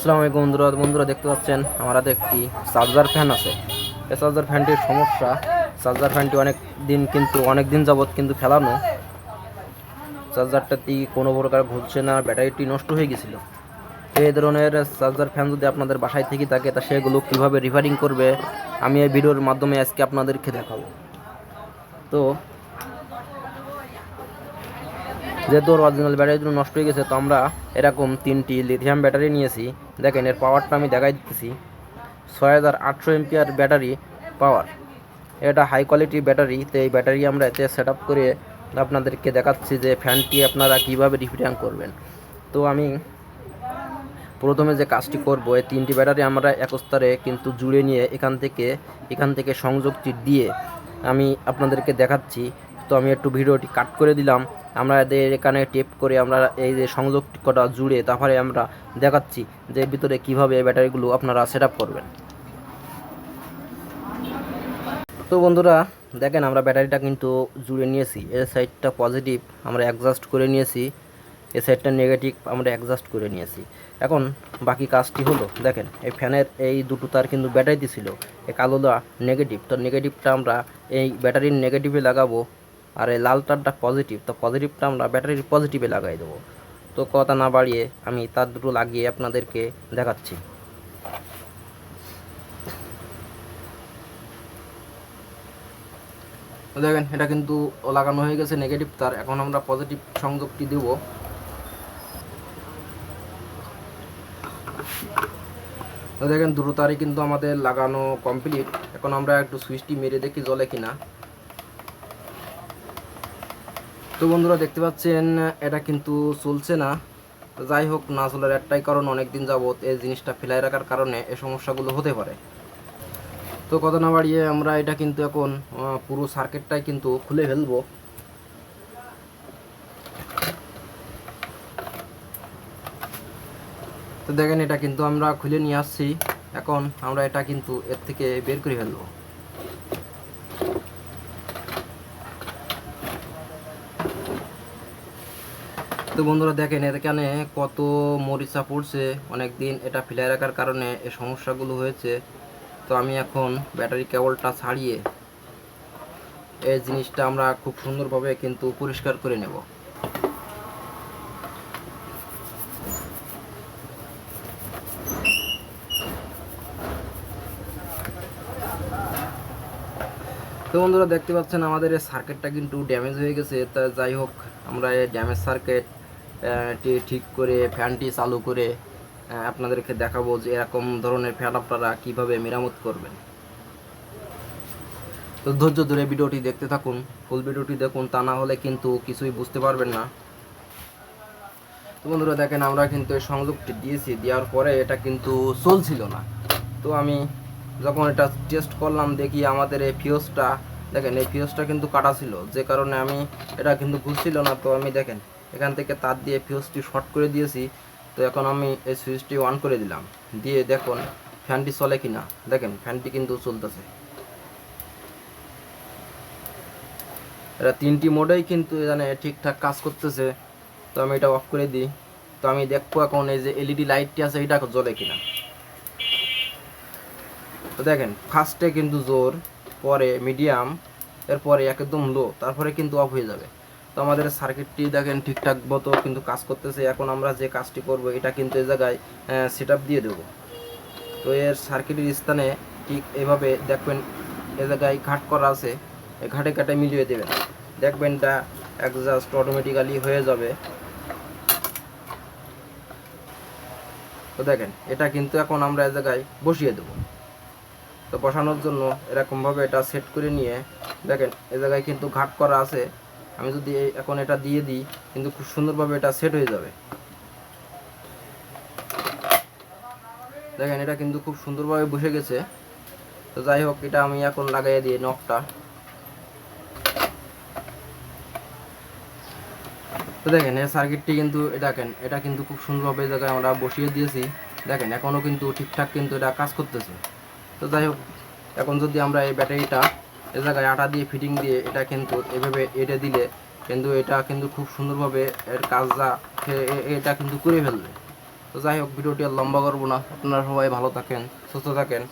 আসসালামু আলাইকুম বন্ধুরা বন্ধুরা দেখতে পাচ্ছেন, আমার হাতে একটি চার্জার ফ্যান আছে। এই চার্জার ফ্যানটির সমস্যা চার্জার ফ্যানটি অনেক দিন কিন্তু, অনেক দিন যাবৎ কিন্তু ফেলানো চার্জারটাতে কোনো প্রকার ঘুরছে না, ব্যাটারিটি নষ্ট হয়ে গেছিল। এই ধরনের চার্জার ফ্যান যদি আপনাদের বাসায় থেকে থাকে, তা সেগুলো কীভাবে রিপেয়ারিং করবে, আমি এই ভিডিওর মাধ্যমে আজকে আপনাদেরকে দেখাবো। তো যেহেতু ওর অরিজিনাল ব্যাটারিগুলো নষ্ট হয়ে গেছে, তো আমরা এরকম তিনটি লিথিয়াম ব্যাটারি নিয়েছি। দেখেন, এর পাওয়ারটা আমি দেখাই দিতেছি। ছয় হাজার আটশো এমপিআর ব্যাটারি পাওয়ার এটা হাই কোয়ালিটি ব্যাটারি তো এই ব্যাটারি আমরা এতে সেট আপ করে আপনাদেরকে দেখাচ্ছি যে ফ্যানটি আপনারা কীভাবে রিপেয়ারিং করবেন। তো আমি প্রথমে যে কাজটি করব, এই তিনটি ব্যাটারি আমরা একস্তরে কিন্তু জুড়ে নিয়ে এখান থেকে এখান থেকে সংযোগটি দিয়ে আমি আপনাদেরকে দেখাচ্ছি। তো আমি একটু ভিডিওটি কাট করে দিলাম। আমরা এদের এখানে টেপ করে আমরা এই যে সংযোগ কটা জুড়ে তারপরে আমরা দেখাচ্ছি যে ভিতরে কীভাবে ব্যাটারিগুলো আপনারা সেট করবেন। তো বন্ধুরা, দেখেন আমরা ব্যাটারিটা কিন্তু জুড়ে নিয়েছি। এর সাইডটা পজিটিভ আমরা অ্যাডজাস্ট করে নিয়েছি। এ সাইডটা নেগেটিভ আমরা অ্যাডজাস্ট করে নিয়েছি। এখন বাকি কাজটি হলো, দেখেন, এই ফ্যানের এই দুটো তার কিন্তু ব্যাটারিতে ছিল। এই কালোটা নেগেটিভ তো নেগেটিভটা আমরা এই ব্যাটারির নেগেটিভে লাগাবো। আর এই লাল তারটা পজিটিভ তো পজিটিভটা আমরা ব্যাটারির পজিটিভে লাগাই দেবো। তো কথা না বাড়িয়ে আমি তার দুটো লাগিয়ে আপনাদেরকে দেখাচ্ছি। দেখেন, এটা কিন্তু লাগানো হয়ে গেছে নেগেটিভ তার এখন আমরা পজিটিভ সংযোগটি দেব। দেখেন, দুটো তারই কিন্তু আমাদের লাগানো কমপ্লিট এখন আমরা একটু সুইচটি মেরে দেখি জ্বলে কিনা। তো বন্ধুরা দেখতে পাচ্ছেন, এটা কিন্তু চলছে না। যাই হোক, না চলার একটাই কারণ অনেক দিন যাবত এই জিনিসটা ফেলাই রাখার কারণে এই সমস্যাগুলো হতে পারে। তো কথা না বাড়িয়ে আমরা এটা কিন্তু এখন পুরো সার্কিটটাই কিন্তু খুলে ফেলব। তো দেখেন, এটা কিন্তু আমরা খুলে নিয়ে আসছি। এখন আমরা এটা কিন্তু এর থেকে বের করে ফেলব। তো বন্ধুরা দেখেন, এখানে কত মরিচা পড়ছে অনেক দিন এটা ফেলে রাখার কারণে এই সমস্যাগুলো হয়েছে। তো আমি এখন ব্যাটারি কেবলটা ছাড়িয়ে এই জিনিসটা আমরা খুব সুন্দরভাবে কিন্তু পরিষ্কার করে নেব। তো বন্ধুরা দেখতে পাচ্ছেন আমাদের এই সার্কিটটা কিন্তু ড্যামেজ হয়ে গেছে। তা যাই হোক, আমরা এই ড্যামেজ সার্কিট ঠিক করে, ফ্যানটি চালু করে আপনাদেরকে দেখাবো যে এরকম ধরনের ফ্যান আপনারা কীভাবে মেরামত করবেন। তো ধৈর্য ধরে ভিডিওটি দেখতে থাকুন, ফুল ভিডিওটি দেখুন, তা না হলে কিন্তু কিছুই বুঝতে পারবেন না। তো বন্ধুরা দেখেন, আমরা কিন্তু এই সংযোগটি দিয়েছি, দেওয়ার পরে এটা কিন্তু চলছিল না। তো আমি যখন এটা টেস্ট করলাম, দেখি আমাদের এই ফিউজটা দেখেন, এই ফিউজটা কিন্তু কাটা ছিল, যে কারণে আমি এটা কিন্তু ঘুরছিল না। তো আমি দেখেন এখান থেকে তার দিয়ে ফিউজটি শর্ট করে দিয়েছি। তো এখন আমি এই সুইচটি অন করে দিলাম। দিয়ে দেখুন ফ্যানটি চলে কিনা। দেখেন ফ্যানটি কিন্তু চলতেছে। এটা তিনটি মোডেই কিন্তু এখানে ঠিকঠাক কাজ করতেছে। তো আমি এটা অফ করে দিই। তো আমি দেখব এখন এই যে এলইডি লাইটটি আছে, এটা জ্বলে কিনা। তো দেখেন ফার্স্টে কিন্তু জোর, পরে মিডিয়াম এরপরে একদম লো তারপরে কিন্তু অফ হয়ে যাবে। তো আমাদের সার্কিটটি দেখেন ঠিকঠাক মতো কিন্তু কাজ করতেছে। এখন আমরা যে কাজটি করব, এটা কিন্তু এই জায়গায় সেট দিয়ে দেবো। তো এর সার্কিটের স্থানে ঠিক এভাবে দেখবেন এ জায়গায় ঘাট করা আছে। ঘাটে ঘাটে মিলিয়ে দেবেন। দেখবেন এটা অ্যাডজাস্ট অটোমেটিক্যালি হয়ে যাবে। তো দেখেন, এটা কিন্তু এখন আমরা এ জায়গায় বসিয়ে দেবো। তো বসানোর জন্য এরকমভাবে এটা সেট করে নিয়ে দেখেন, এ জায়গায় কিন্তু ঘাট করা আছে। আমি যদি এখন এটা দিয়ে দিই, কিন্তু খুব সুন্দরভাবে এটা সেট হয়ে যাবে। দেখেন, এটা কিন্তু খুব সুন্দরভাবে বসে গেছে। তো যাই হোক, এটা আমি এখন লাগাইয়ে দিই নখটা তো দেখেন, এই সার্কিটটি কিন্তু দেখেন, এটা কিন্তু খুব সুন্দরভাবে জায়গায় আমরা বসিয়ে দিয়েছি। দেখেন এখনও কিন্তু ঠিকঠাক কিন্তু এটা কাজ করতেছে। তো যাই হোক, এখন যদি আমরা এই ব্যাটারিটা এ জায়গায় আটা দিয়ে ফিটিং দিয়ে এটা কিন্তু এভাবে এটে দিলে কিন্তু এটা কিন্তু খুব সুন্দরভাবে এর কাজটা এটা কিন্তু করে ফেলবে। তো যাই হোক, ভিডিওটি আর লম্বা করব না। আপনারা সবাই ভালো থাকেন, সুস্থ থাকেন।